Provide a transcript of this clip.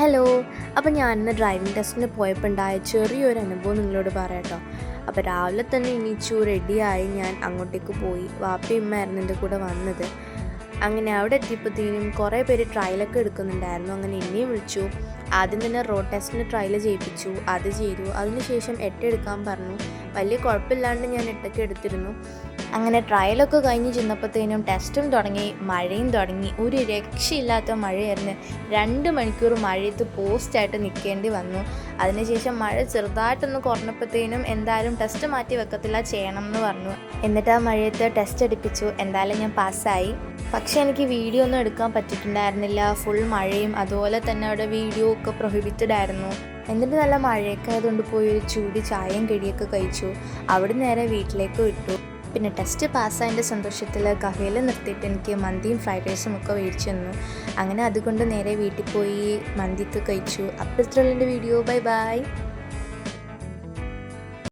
Hello അപ്പോൾ ഞാൻ ഇന്ന് ഡ്രൈവിംഗ് ടെസ്റ്റിന് പോയപ്പോൾ ഉണ്ടായ ചെറിയൊരു അനുഭവം നിങ്ങളോട് പറയാട്ടോ അപ്പോൾ രാവിലെ തന്നെ എണീച്ചു റെഡിയായി ഞാൻ അങ്ങോട്ടേക്ക് പോയി. വാപ്പയും അമ്മയായിരുന്നു എന്റെ കൂടെ വന്നത്. അങ്ങനെ അവിടെ എത്തിയപ്പോഴത്തേനും കുറേ പേര് ട്രയലൊക്കെ എടുക്കുന്നുണ്ടായിരുന്നു. അങ്ങനെ എന്നെയും വിളിച്ചു. ആദ്യം തന്നെ റോഡ് ടെസ്റ്റിന് ട്രയൽ ചെയ്യിപ്പിച്ചു. അത് ചെയ്തു. അതിനുശേഷം എട്ട് എടുക്കാൻ പറഞ്ഞു. വലിയ കുഴപ്പമില്ലാണ്ട് ഞാൻ എട്ടൊക്കെ എടുത്തിരുന്നു. അങ്ങനെ ട്രയലൊക്കെ കഴിഞ്ഞ് ചെന്നപ്പോഴത്തേനും ടെസ്റ്റും തുടങ്ങി മഴയും തുടങ്ങി. ഒരു രക്ഷയില്ലാത്ത മഴയായിരുന്നു. രണ്ട് മണിക്കൂർ മഴയത്ത് പോസ്റ്റായിട്ട് നിൽക്കേണ്ടി വന്നു. അതിനുശേഷം മഴ ചെറുതായിട്ടൊന്ന് കുറഞ്ഞപ്പോഴത്തേനും എന്തായാലും ടെസ്റ്റ് മാറ്റി വെക്കത്തില്ല ചെയ്യണം എന്ന് പറഞ്ഞു. എന്നിട്ട് ആ മഴയത്ത് ടെസ്റ്റ് അടിപ്പിച്ചു എന്തായാലും ഞാൻ പാസ്സായി പക്ഷേ എനിക്ക് വീഡിയോ ഒന്നും എടുക്കാൻ പറ്റിയിട്ടുണ്ടായിരുന്നില്ല. ഫുൾ മഴയും അതുപോലെ തന്നെ അവിടെ വീഡിയോ ഒക്കെ പ്രൊഹിബിറ്റഡ് ആയിരുന്നു എന്നിട്ട് നല്ല മഴയൊക്കെ ആയതുകൊണ്ട് പോയി ഒരു ചൂടി ചായയും കടിയൊക്കെ കഴിച്ചു. അവിടെ നേരെ വീട്ടിലേക്ക് വിട്ടു. പിന്നെ ടെസ്റ്റ് പാസ്സായതിന്റെ സന്തോഷത്തിൽ കഫയിൽ നിർത്തിയിട്ട് എനിക്ക് മന്തിയും ഫ്രൈഡ് റൈസും ഒക്കെ മേടിച്ചു തന്നു. അങ്ങനെ അതുകൊണ്ട് നേരെ വീട്ടിൽ പോയി മന്തിക്ക് കഴിച്ചു. അപ്പോഴത്തെ വീഡിയോ. Bye bye.